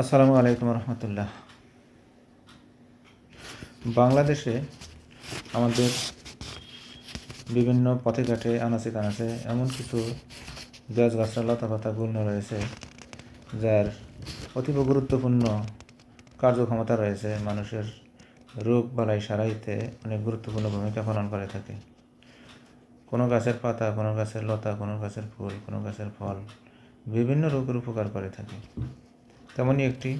আসসালামু আলাইকুম রহমতুল্লাহ। বাংলাদেশে আমাদের বিভিন্ন পথে ঘাটে, আনাচে কানাচে এমন কিছু গাছ গাছরা লতা পাতা রয়েছে, যার অতীব গুরুত্বপূর্ণ কার্যক্ষমতা রয়েছে। মানুষের রোগ বালাই সারাইতে অনেক গুরুত্বপূর্ণ ভূমিকা পালন করে থাকে। কোনো গাছের পাতা, কোনো গাছের লতা, কোনো গাছের ফুল, কোনো গাছের ফল বিভিন্ন রোগের উপকার করে থাকে। তেমনই একটি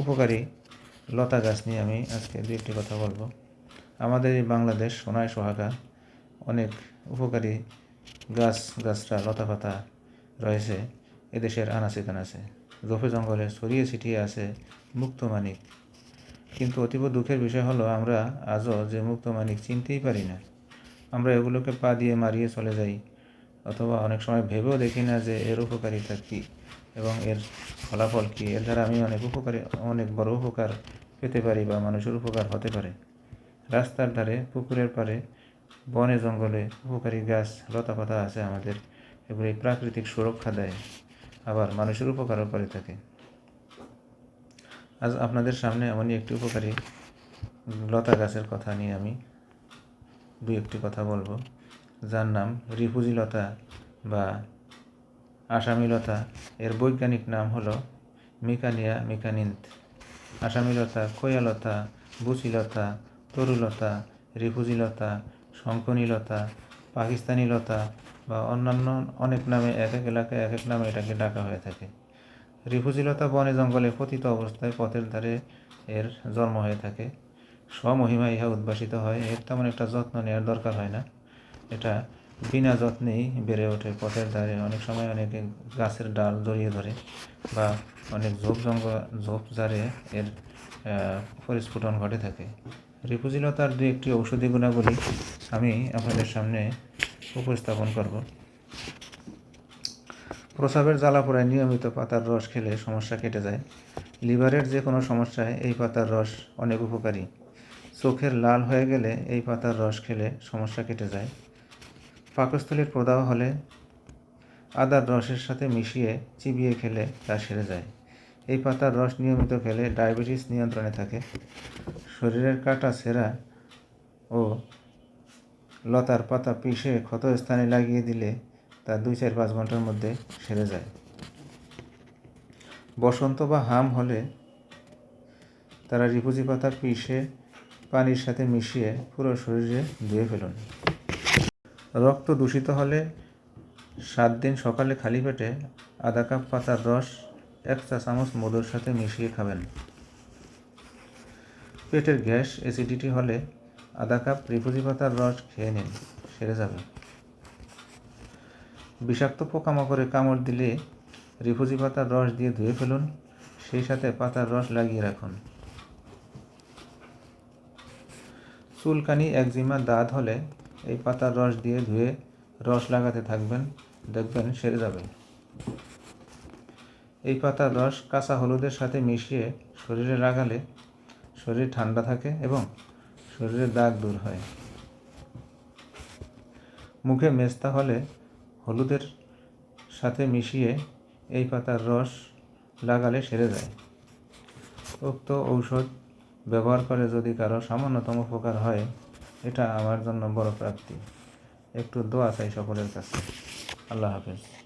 উপকারী লতা গাছ নিয়ে আমি আজকে দু একটি কথা বলব। আমাদের এই বাংলাদেশ সোনায় সোহাগা অনেক উপকারী গাছ, গাছরা, লতা পাতা রয়েছে, এদেশের আনাচে কানাচে। জফে জঙ্গলে ছড়িয়ে ছিটিয়ে আছে মুক্তমানিক কিন্তু অতীব দুঃখের বিষয় হলো, আমরা আজও যে মুক্তমানিক চিনতেই পারি না। আমরা এগুলোকে পা দিয়ে মারিয়ে চলে যাই, অথবা অনেক সময় ভেবেও দেখি না যে এর উপকারিতা কী এবং এর ফলাফল কী? এর দ্বারা আমি অনেক উপকারী, অনেক বড় উপকার পেতে পারি বা মানুষের উপকার হতে পারে। রাস্তার ধারে, পুকুরের পাড়ে, বনে জঙ্গলে উপকারী গাছ, লতাপাতা আছে আমাদের। এগুলি প্রাকৃতিক সুরক্ষা দেয়, আবার মানুষের উপকারও করে থাকে। আজ আপনাদের সামনে এমনই একটি উপকারী লতা গাছের কথা নিয়ে আমি দুই একটি কথা বলব। যার নাম রিফুজি লতা বা আসামি লতা এর বৈজ্ঞানিক নাম হলো মিকানিয়া মিকানিন্থ। আসামি লতা কোয়ালতা বুচিলতা তরুলতা রিফুজি শঙ্কনীলতা শঙ্কনী লতা পাকিস্তানি লতা বা অন্যান্য অনেক নামে এক এক এলাকায় এক এক নামে এটাকে ডাকা হয়ে থাকে। রিফুজিলতা বনে জঙ্গলে পতিত অবস্থায় পথের ধারে এর জন্ম হয়ে থাকে। স্বমহিমা ইহা উদ্ভাসিত হয়। এর তেমন একটা যত্ন নেওয়ার দরকার হয় না। এটা বিনা যত্নেই বেড়ে ওঠে। পথের ধারে অনেক সময় অনেকে গাছের ডাল জড়িয়ে ধরে বা অনেক ঝোপ জঙ্গল, ঝোপ জারে এর পরিস্ফুটন ঘটে থাকে। রিপুজিলতার দু একটি ঔষধি গুণাবলী আমি আপনাদের সামনে উপস্থাপন করব। প্রসাবের জ্বালা জ্বালাপোড়ায় নিয়মিত পাতার রস খেলে সমস্যা কেটে যায়। লিভারের যে কোনো সমস্যায় এই পাতার রস অনেক উপকারী। চোখের লাল হয়ে গেলে এই পাতার রস খেলে সমস্যা কেটে যায়। পাকস্থলীর প্রদাহ হলে আদার রসের সাথে মিশিয়ে চিবিয়ে খেলে তা সেরে যায়। এই পাতার রস নিয়মিত খেলে ডায়াবেটিস নিয়ন্ত্রণে থাকে। শরীরের কাটা ছেঁড়া ও লতার পাতা পিষে ক্ষত স্থানে লাগিয়ে দিলে তা দুই চার পাঁচ ঘণ্টার মধ্যে সেরে যায়। বসন্ত বা হাম হলে তারা রিপুজি পাতা পিষে পানির সাথে মিশিয়ে পুরো শরীরে ধুয়ে ফেলুন। রক্ত দূষিত হলে সাত দিন সকালে খালি পেটে আধা কাপ পাতার রস, এক চা চামচ মধুর সাথে মিশিয়ে খাবেন। পেটের গ্যাস অ্যাসিডিটি হলে আধা কাপ রিফুজি পাতার রস খেয়ে নিন, সেরে যাবে। বিষাক্ত পোকামাকড়ে কামড় দিলে রিফুজি পাতার রস দিয়ে ধুয়ে ফেলুন, সেই সাথে পাতার রস লাগিয়ে রাখুন। চুলকানি, একজিমা, দাঁত হলে এই পাতার রস দিয়ে ধুয়ে রস লাগাতে থাকবেন, দেখবেন সেরে যাবে। এই পাতার রস কাঁচা হলুদের সাথে মিশিয়ে শরীরে লাগালে শরীর ঠান্ডা থাকে এবং শরীরের দাগ দূর হয়। মুখে মেস্তা হলে হলুদের সাথে মিশিয়ে এই পাতার রস লাগালে সেরে যায়। উক্ত ঔষধ ব্যবহার করে যদি কারও সামান্যতম উপকার হয় এটা আমার জন্য বড় প্রাপ্তি। একটু দোয়া চাই সকলের কাছে। আল্লাহ হাফেজ।